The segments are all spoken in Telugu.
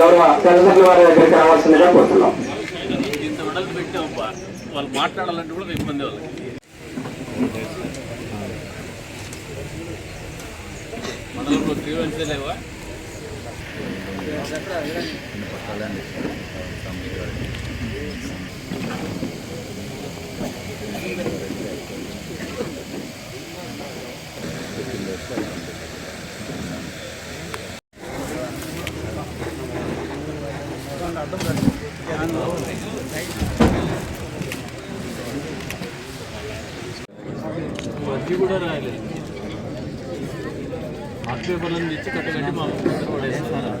గౌరవ చంద్రశేఖర్ వారి దగ్గరికి రావాల్సిందిగా కోరుతున్నాం. వాళ్ళు మాట్లాడాలంటే కూడా ఇబ్బంది వాళ్ళకి. మండలంలో క్లియరెన్స్ లేవా? అర్జీ కూడా రాయలేదు హాట్ పేపర్లను తెచ్చి కట్టగట్టి మా కూడా వేస్తారా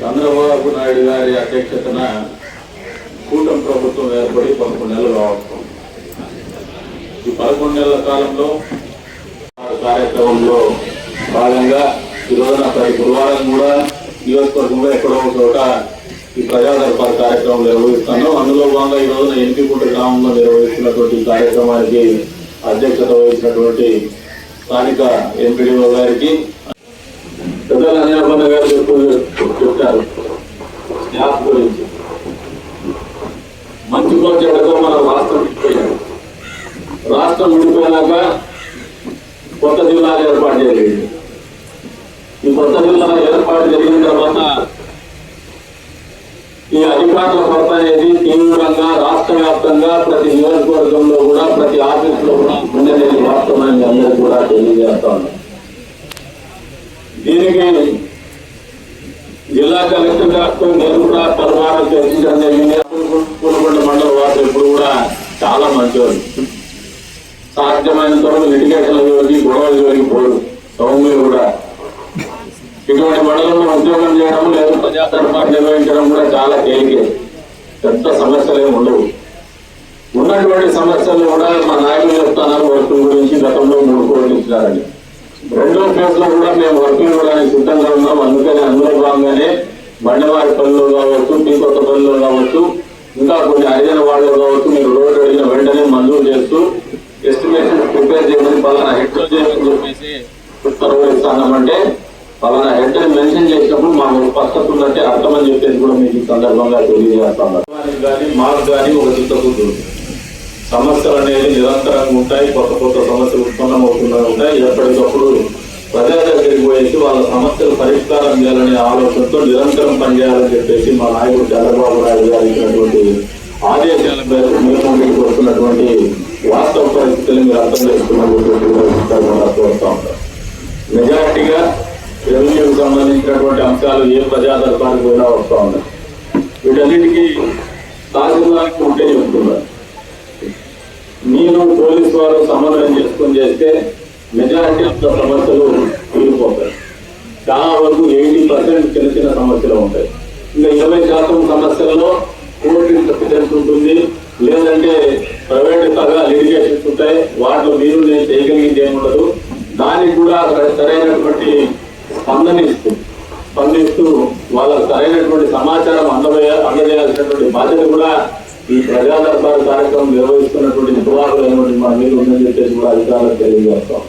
చంద్రబాబు నాయుడు గారి అధ్యక్షతన కూటమి ప్రభుత్వం ఏర్పడి పదకొండు నెలలు కావచ్చు. ఈ పదకొండు నెలల కాలంలో ఆ కార్యక్రమంలో భాగంగా ఈరోజున ప్రతి గురువారం కూడా నియోజకవర్గంలో ఎక్కడో ఒక చోట ఈ ప్రజా కార్యక్రమం నిర్వహిస్తున్నాం అందులో భాగంగా ఈ రోజున గ్రామంలో నిర్వహిస్తున్నటువంటి కార్యక్రమానికి అధ్యక్షత వహించినటువంటి స్థానిక ఎంపీడీఓ గారికి. పెద్దల అనిల్ గారు చెప్పు చెప్పారు. స్టాఫ్ గురించి మంచిగా చెడతో మన రాష్ట్రం విడిపోయాడు రాష్ట్రం విడిపోయినాక కొత్త జిల్లాలు ఏర్పాటు జరిగింది. ఈ కొత్త జిల్లాల ఏర్పాటు జరిగిన తర్వాత ఈ అధికారుల కొరత అనేది తీవ్రంగా రాష్ట్ర వ్యాప్తంగా ప్రతి నియోజకవర్గంలో కూడా ప్రతి ఆఫీసులో కూడా ఉందనే వాస్తవాన్ని అందరూ కూడా తెలియజేస్తా ఉన్నాం దీనికి జిల్లా కలెక్టర్ గారితో నేను కూడా పరిమాణం చర్చించడం జరిగింది మండల వారు ఎప్పుడు కూడా చాలా మంచివారు సాధ్యమైనంత వరకు లిటిగేషన్ జోలికి గొడవల జోలికి పోరు. సౌమ్యులు కూడా. ఇటువంటి మండలంలో ఉద్యోగం చేయడం లేదా ప్రజా నిర్వహించడం కూడా చాలా తేలికే. పెద్ద సమస్యలు ఏమి ఉండవు. ఉన్నటువంటి సమస్యలు కూడా మా నాయకులు చెప్తున్నారు వస్తువు గురించి గతంలో మూడు కోట్లు ఇచ్చినారని ఫేజ్లో కూడా మేము వర్కింగ్ ఇవ్వడానికి సిద్ధంగా ఉన్నాం. అందుకని అందులో భాగంగానే బండవారి పనులు కావచ్చు టీ కొత్త పనులు కావచ్చు ఇంకా కొన్ని అడిగిన వాళ్ళు కావచ్చు మీరు రోడ్డు అడిగిన వెంటనే మంజూరు చేస్తూ ఎస్టిమేషన్ ప్రిపేర్ చేయమని పలానా హెడ్ చేయమని చెప్పేసి ఇస్తామంటే పలానా హెడ్ మెన్షన్ చేసినప్పుడు మాకు స్పష్టత ఉన్నట్టే అర్థం అని చెప్పేసి కూడా మీకు ఈ సందర్భంగా తెలియజేస్తాం కానీ మాకు కానీ ఒక చిత్తబుద్ధి సమస్యలు అనేవి నిరంతరంగా ఉంటాయి కొత్త కొత్త సమస్యలు ఉత్పన్నమవుతూనే ఉంటాయి. ఎప్పటికప్పుడు చేసి వాళ్ళ సమస్యలు పరిష్కారం చేయాలనే ఆలోచనతో నిరంతరం పనిచేయాలని చెప్పేసి మా నాయకుడు చంద్రబాబు నాయుడు గారు ఇచ్చినటువంటి ఆదేశాల మేరకు మేము వస్తున్నటువంటి వాస్తవ పరిస్థితులు మీరు అర్థం చేసుకున్నటువంటి ఉంటాం. మెజారిటీగా రెవెన్యూకి సంబంధించినటువంటి అంశాలు ఏ ప్రజా కూడా వస్తూ ఉన్నాయి. వీటన్నిటికీ తహసీల్దార్కి ఉంటే చెప్తున్నారు. మీరు పోలీసు వారు సమన్వయం చేసుకొని చేస్తే మెజారిటీ ఆఫ్ ద సమస్యలు తీరిపోతాయి. చాలా వరకు ఎయిటీ పర్సెంట్ చిన్న చిన్న సమస్యలు ఉంటాయి. ఇంకా ఇరవై శాతం సమస్యలలో కోర్టు ఇంటర్ఫిరెన్స్ ఉంటుంది. లేదంటే ప్రైవేట్ సగా లిటిగేషన్స్ ఉంటాయి. వాటిలో మీరు నేను చేయగలిగింది ఏముండదు దానికి కూడా సరైనటువంటి స్పందన స్పందిస్తూ వాళ్ళకు సరైనటువంటి సమాచారం అందజేయ అందజేయాల్సినటువంటి బాధ్యత కూడా ఈ ప్రజా కార్యక్రమం నిర్వహిస్తున్నటువంటి నిర్వాహకులైనటువంటి మన మీద ఉందని చెప్పేసి కూడా అధికారులకు తెలియజేస్తాం.